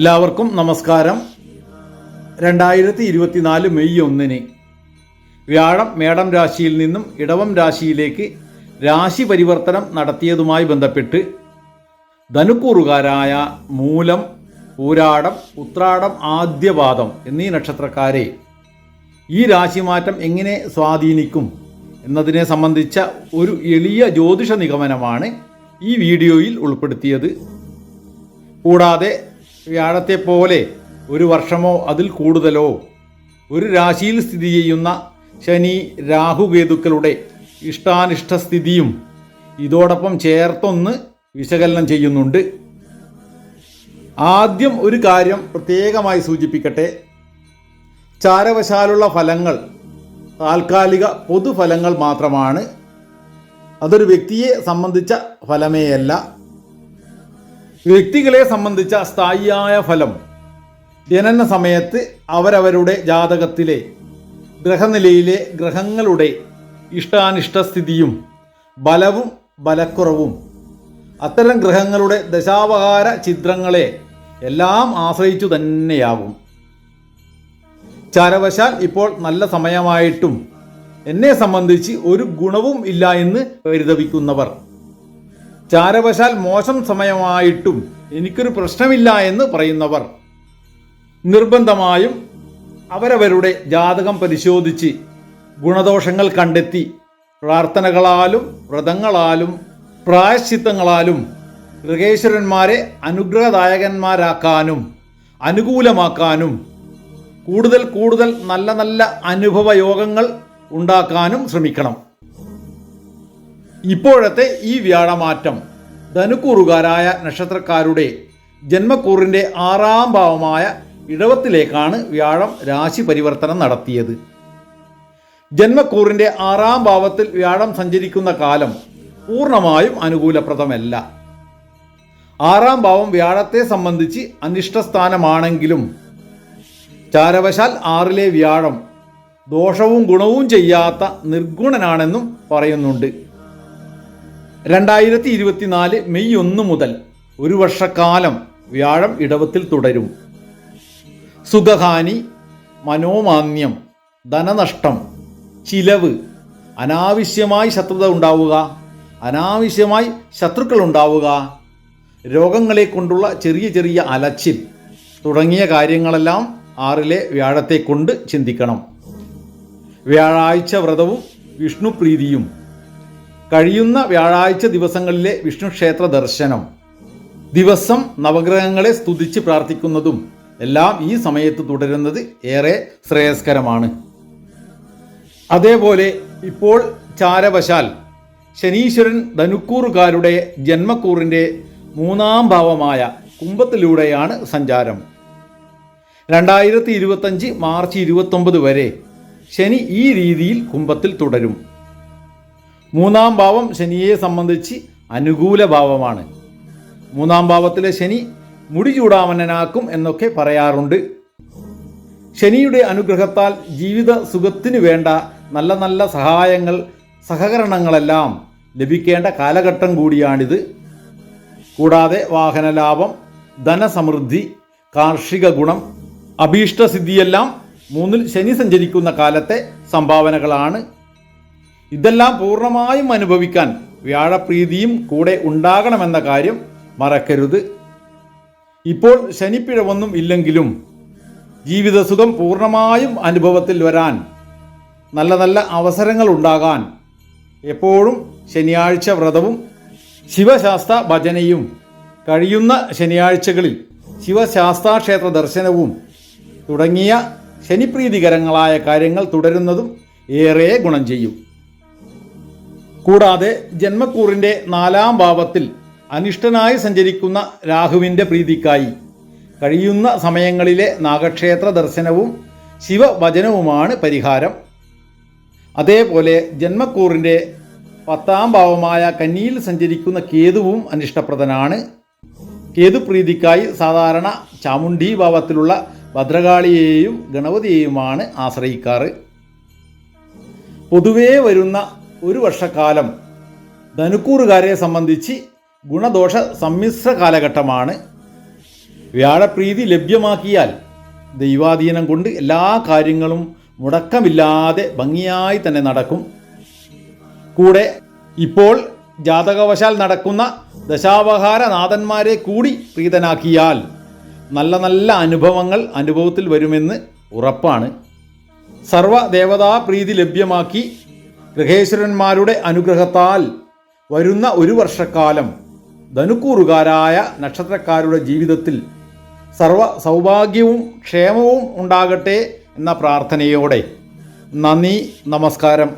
എല്ലാവർക്കും നമസ്കാരം. രണ്ടായിരത്തി ഇരുപത്തിനാല് മെയ് ഒന്നിന് വ്യാഴം മേടം രാശിയിൽ നിന്നും ഇടവം രാശിയിലേക്ക് രാശി പരിവർത്തനം നടത്തിയതുമായി ബന്ധപ്പെട്ട് ധനുക്കൂറുകാരായ മൂലം പൂരാടം ഉത്രാടം ആദ്യപാദം എന്നീ നക്ഷത്രക്കാരെ ഈ രാശിമാറ്റം എങ്ങനെ സ്വാധീനിക്കും എന്നതിനെ സംബന്ധിച്ച ഒരു എളിയ ജ്യോതിഷ നിഗമനമാണ് ഈ വീഡിയോയിൽ ഉൾപ്പെടുത്തിയത്. കൂടാതെ വ്യാഴത്തെ പോലെ ഒരു വർഷമോ അതിൽ കൂടുതലോ ഒരു രാശിയിൽ സ്ഥിതി ചെയ്യുന്ന ശനി രാഹുകേതുക്കളുടെ ഇഷ്ടാനിഷ്ട സ്ഥിതിയും ഇതോടൊപ്പം ചേർത്തൊന്ന് വിശകലനം ചെയ്യുന്നുണ്ട്. ആദ്യം ഒരു കാര്യം പ്രത്യേകമായി സൂചിപ്പിക്കട്ടെ. ചാരവശാലുള്ള ഫലങ്ങൾ താൽക്കാലിക പൊതുഫലങ്ങൾ മാത്രമാണ്. അതൊരു വ്യക്തിയെ സംബന്ധിച്ച ഫലമേയല്ല. വ്യക്തികളെ സംബന്ധിച്ച സ്ഥായിയായ ഫലം ജനന സമയത്ത് അവരവരുടെ ജാതകത്തിലെ ഗ്രഹനിലയിലെ ഗ്രഹങ്ങളുടെ ഇഷ്ടാനിഷ്ട സ്ഥിതിയും ബലവും ബലക്കുറവും അത്തരം ഗ്രഹങ്ങളുടെ ദശാവഹാര ചിത്രങ്ങളെ എല്ലാം ആശ്രയിച്ചു തന്നെയാകും. ചാരവശാൽ ഇപ്പോൾ നല്ല സമയമായിട്ടും എന്നെ സംബന്ധിച്ച് ഒരു ഗുണവും ഇല്ല എന്ന് പരിതപിക്കുന്നവർ. ചാരവശാൽ മോശം സമയമായിട്ടും എനിക്കൊരു പ്രശ്നമില്ല എന്ന് പറയുന്നവർ നിർബന്ധമായും അവരവരുടെ ജാതകം പരിശോധിച്ച് ഗുണദോഷങ്ങൾ കണ്ടെത്തി പ്രാർത്ഥനകളാലും വ്രതങ്ങളാലും പ്രായശ്ചിത്തങ്ങളാലും ഋഗേശ്വരന്മാരെ അനുഗ്രഹദായകന്മാരാക്കാനും അനുകൂലമാക്കാനും കൂടുതൽ കൂടുതൽ നല്ല നല്ല അനുഭവയോഗങ്ങൾ ഉണ്ടാക്കാനും ശ്രമിക്കണം. ഇപ്പോഴത്തെ ഈ വ്യാഴമാറ്റം ധനുക്കൂറുകാരായ നക്ഷത്രക്കാരുടെ ജന്മക്കൂറിന്റെ ആറാം ഭാവമായ ഇടവത്തിലേക്കാണ് വ്യാഴം രാശി പരിവർത്തനം നടത്തിയത്. ജന്മക്കൂറിന്റെ ആറാം ഭാവത്തിൽ വ്യാഴം സഞ്ചരിക്കുന്ന കാലം പൂർണമായും അനുകൂലപ്രദമല്ല. ആറാം ഭാവം വ്യാഴത്തെ സംബന്ധിച്ച് അനിഷ്ടസ്ഥാനമാണെങ്കിലും ചാരവശാൽ ആറിലെ വ്യാഴം ദോഷവും ഗുണവും ചെയ്യാത്ത നിർഗുണനാണെന്നും പറയുന്നുണ്ട്. രണ്ടായിരത്തി ഇരുപത്തിനാല് മെയ് ഒന്ന് മുതൽ ഒരു വർഷക്കാലം വ്യാഴം ഇടവത്തിൽ തുടരും. സുഖഹാനി മനോമാന്യം ധനനഷ്ടം ചിലവ് അനാവശ്യമായി ശത്രുത ഉണ്ടാവുക അനാവശ്യമായി ശത്രുക്കൾ ഉണ്ടാവുക രോഗങ്ങളെ കൊണ്ടുള്ള ചെറിയ ചെറിയ അലച്ചിൽ തുടങ്ങിയ കാര്യങ്ങളെല്ലാം ആറിലെ വ്യാഴത്തെ കൊണ്ട് ചിന്തിക്കണം. വ്യാഴാഴ്ച വ്രതവും വിഷ്ണുപ്രീതിയും കഴിയുന്ന വ്യാഴാഴ്ച ദിവസങ്ങളിലെ വിഷ്ണു ക്ഷേത്ര ദർശനം. ദിവസം നവഗ്രഹങ്ങളെ സ്തുതിച്ച് പ്രാർത്ഥിക്കുന്നതും എല്ലാം ഈ സമയത്ത് തുടരുന്നത് ഏറെ ശ്രേയസ്കരമാണ്. അതേപോലെ ഇപ്പോൾ ചാരവശാൽ ശനീശ്വരൻ ധനുക്കൂറുകാരുടെ ജന്മക്കൂറിന്റെ മൂന്നാം ഭാവമായ കുംഭത്തിലൂടെയാണ് സഞ്ചാരം. രണ്ടായിരത്തി ഇരുപത്തഞ്ച് മാർച്ച് ഇരുപത്തൊമ്പത് വരെ ശനി ഈ രീതിയിൽ കുംഭത്തിൽ തുടരും. മൂന്നാം ഭാവം ശനിയെ സംബന്ധിച്ച് അനുകൂല ഭാവമാണ്. മൂന്നാം ഭാവത്തിലെ ശനി മുടി ചൂടാമനാക്കും എന്നൊക്കെ പറയാറുണ്ട്. ശനിയുടെ അനുഗ്രഹത്താൽ ജീവിത സുഖത്തിനു വേണ്ട നല്ല നല്ല സഹായങ്ങൾ സഹകരണങ്ങളെല്ലാം ലഭിക്കേണ്ട കാലഘട്ടം കൂടിയാണിത്. കൂടാതെ വാഹനലാഭം ധനസമൃദ്ധി കാർഷിക ഗുണം അഭീഷ്ടസിദ്ധിയെല്ലാം മൂന്നിൽ ശനി സഞ്ചരിക്കുന്ന കാലത്തെ സംഭാവനകളാണ്. ഇതെല്ലാം പൂർണമായും അനുഭവിക്കാൻ വ്യാഴപ്രീതിയും കൂടെ ഉണ്ടാകണമെന്ന കാര്യം മറക്കരുത്. ഇപ്പോൾ ശനിപ്പിഴവൊന്നും ഇല്ലെങ്കിലും ജീവിതസുഖം പൂർണമായും അനുഭവത്തിൽ വരാൻ നല്ല നല്ല അവസരങ്ങൾ ഉണ്ടാകാൻ എപ്പോഴും ശനിയാഴ്ച വ്രതവും ശിവശാസ്ത്ര ഭജനയും കഴിയുന്ന ശനിയാഴ്ചകളിൽ ശിവശാസ്താക്ഷേത്ര ദർശനവും തുടങ്ങിയ ശനിപ്രീതികരങ്ങളായ കാര്യങ്ങൾ തുടരുന്നതും ഏറെ ഗുണം ചെയ്യും. കൂടാതെ ജന്മക്കൂറിന്റെ നാലാം ഭാവത്തിൽ അനിഷ്ടനായി സഞ്ചരിക്കുന്ന രാഹുവിന്റെ പ്രീതിക്കായി. കഴിയുന്ന സമയങ്ങളിലെ നാഗക്ഷേത്ര ദർശനവും ശിവവചനവുമാണ് പരിഹാരം. അതേപോലെ ജന്മക്കൂറിന്റെ പത്താം ഭാവമായ കന്നിയിൽ സഞ്ചരിക്കുന്ന കേതുവും അനിഷ്ടപ്രദനാണ്. കേതുപ്രീതിക്കായി സാധാരണ ചാമുണ്ഡി ഭാവത്തിലുള്ള ഭദ്രകാളിയെയും ഗണപതിയെയുമാണ് ആശ്രയിക്കാറ്. പൊതുവേ വരുന്ന ഒരു വർഷക്കാലം ധനുക്കൂറുകാരെ സംബന്ധിച്ച് ഗുണദോഷ സമ്മിശ്ര കാലഘട്ടമാണ്. വ്യാഴപ്രീതി ലഭ്യമാക്കിയാൽ ദൈവാധീനം കൊണ്ട് എല്ലാ കാര്യങ്ങളും മുടക്കമില്ലാതെ ഭംഗിയായി തന്നെ നടക്കും. കൂടെ ഇപ്പോൾ ജാതകവശാൽ നടക്കുന്ന ദശാവഹാര നാഥന്മാരെ കൂടി പ്രീതനാക്കിയാൽ നല്ല നല്ല അനുഭവങ്ങൾ അനുഭവത്തിൽ വരുമെന്ന് ഉറപ്പാണ്. സർവദേവതാ പ്രീതി ലഭ്യമാക്കി ഗൃഹേശ്വരന്മാരുടെ അനുഗ്രഹത്താൽ വരുന്ന ഒരു വർഷക്കാലം ധനുക്കൂറുകാരായ നക്ഷത്രക്കാരുടെ ജീവിതത്തിൽ സർവ സൗഭാഗ്യവും ക്ഷേമവും ഉണ്ടാകട്ടെ എന്ന പ്രാർത്ഥനയോടെ നന്ദി നമസ്കാരം.